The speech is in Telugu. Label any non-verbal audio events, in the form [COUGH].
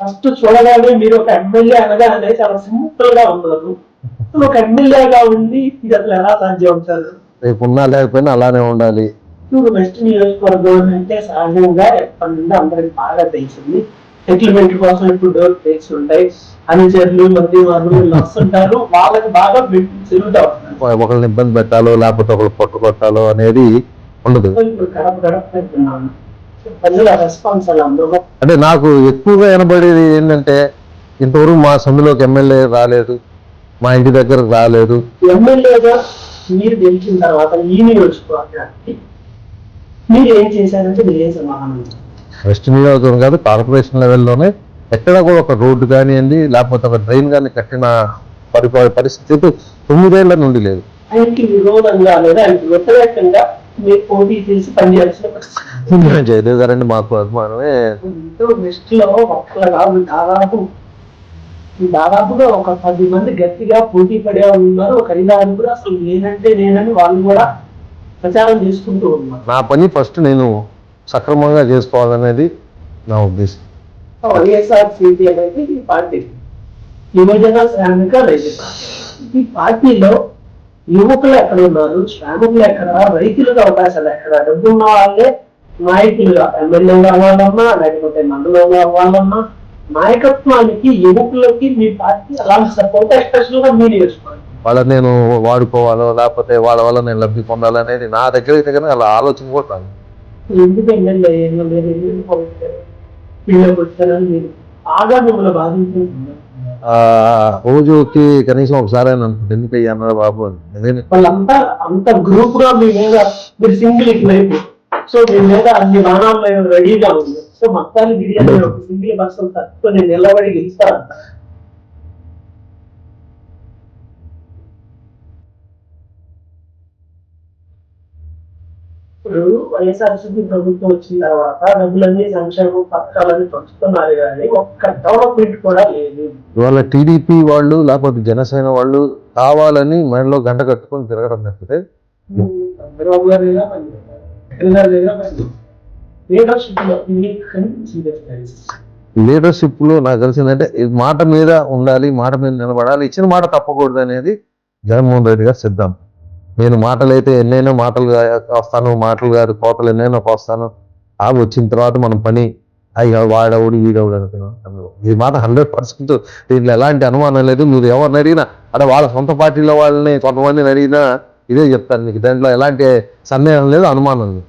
ఫస్ట్ చూడగానే మీరు ఒక ఎమ్మెల్యే అనగానే చాలా సింపుల్గా ఉన్నారు. ఒక ఎమ్మెల్యేగా ఉండి ఇది అసలు ఎలా సాధ్యం సార్? రేపు ఉన్నా లేకపోయినా అలానే ఉండాలి. ఇప్పుడు వెస్ట్ నియోజకవర్గం అంటే సహజంగా ఎప్పటి నుండి అందరికి బాగా తెలిసింది. సెటిల్మెంట్ కోసం ఇప్పుడు డోర్ ప్లేస్ ఉంటాయి. అనుచరులు మంది వాళ్ళు వీళ్ళు వస్తుంటారు. వాళ్ళకి బాగా తిరుగుతా ఒకరిని ఇబ్బంది పెట్టాలో లేకపోతే ఒకరు పొట్టు కొట్టాలో అనేది ఉండదు. ఇప్పుడు గడప గడప ప్రజల రెస్పాన్స్ అలా అందరూ అంటే నాకు ఎక్కువగా వినబడేది ఏంటంటే ఇంతవరకు మా సందులోకి ఎమ్మెల్యే రాలేదు మా ఇంటి దగ్గరకు రాలేదు ఎమ్మెల్యేగా మీరు గెలిచిన తర్వాత ఈ నియోజకవర్గానికి మీరు ఏం చేశారంటే మీరు ఏం సమాధానం ఇచ్చారు? వెస్ట్ నియోజకవర్గం కాదు కార్పొరేషన్ లెవెల్లోనే ఎక్కడ కూడా ఒక రోడ్డు కానివ్వండి లేకపోతే ఒక డ్రైన్ కానీ కట్టిన పరి పరిస్థితి తొమ్మిదేళ్ళ నుండి లేదు ఆయనకి విరోధంగా లేదా ఆయనకి వ్యతిరేకంగా మీరు పోటీ చేసి పనిచేయాల్సిన పరిస్థితి. [LAUGHS] జయదేవ్ గారండి మాకు అభిమానమే. లిస్ట్లో ఒక్కరు కాదు దాదాపు దాదాపుగా ఒక పది మంది గట్టిగా పోటీ పడే వాళ్ళు ఉన్నారు. ఒక ఐదు ఆరుగురు అసలు నేనంటే నేనని వాళ్ళు కూడా ప్రచారం చేసుకుంటూ ఉన్నారు. నా పని ఫస్ట్ నేను సక్రమంగా చేసుకోవాలనేది నా ఉద్దేశం. వైఎస్ఆర్ సిపి అనేది ఈ పార్టీ. యువజన శ్రామిక రైతు. ఈ పార్టీలో యువకులు ఎక్కడ ఉన్నారు? శ్రామికులు ఎక్కడ? రైతులకు అవకాశాలు ఎక్కడ? డబ్బు ఉన్న వాళ్ళే నాయకులుగా ఎమ్మెల్యేగా అవ్వాలన్నా లేకపోతే మండలంగా అవ్వాలన్నా నాయకత్వానికి యువకులకి మీ పార్టీ అలాంటి సపోర్ట్ ఎస్పెషల్గా మీరు చేసుకోవాలి వాళ్ళని నేను వాడుకోవాలో లేకపోతే వాళ్ళ వల్ల నేను లబ్ధి పొందాలనేది నా దగ్గర అయితే కనుక అలా ఆలోచన కూడా రాదు. ఎందుకు ఎమ్మెల్యే? ఎమ్మెల్యే ఎందుకు వచ్చారు వీళ్ళకి వచ్చారని మీరు బాగా మిమ్మల్ని ఆ రోజుకి కనీసం ఒకసారి ఆయన ఎందుకు అన్నారు బాబు అని. వాళ్ళంతా అంత గ్రూప్గా మీ మీద మీరు సింగిల్ ఇట్లయిపు సో మీ మీద అన్ని బాణాలు రెడీగా ఉంది. సో మొత్తానికి గిరిజన ఒక సింగిల్ పర్సన్ తట్టుకొని నిలబడి గెలుస్తాను ఇప్పుడు వైఎస్ఆర్సీపీ ప్రభుత్వం వచ్చిన తర్వాత డబ్బులన్నీ సంక్షేమ పథకాలన్నీ పంచుతున్నారు కానీ ఒక్క డెవలప్మెంట్ కూడా లేదు. ఇవాళ టీడీపీ వాళ్ళు లేకపోతే జనసేన వాళ్ళు కావాలని మనలో గంట కట్టుకొని తిరగడం తప్పితే చంద్రబాబు గారి లీడర్షిప్లో నాకు తెలిసిందంటే మాట మీద ఉండాలి మాట మీద నిలబడాలి ఇచ్చిన మాట తప్పకూడదు అనేది జగన్మోహన్ రెడ్డి గారు సిద్ధాంతం. నేను మాటలైతే ఎన్నైనా మాటలు వస్తాను మాటలు కాదు కోతలు ఎన్నైనా కోస్తాను. ఆ వచ్చిన తర్వాత మనం పని అయ్యో వాడవుడు వీడవుడు అనుకున్నాం. ఇది మాట హండ్రెడ్ పర్సెంట్ దీంట్లో ఎలాంటి అనుమానం లేదు. మీరు ఎవరిని అడిగినా అంటే వాళ్ళ సొంత పార్టీలో వాళ్ళని కొంతమందిని అడిగినా ఇదే చెప్తాను నీకు దాంట్లో ఎలాంటి సందేహం లేదు అనుమానం లేదు.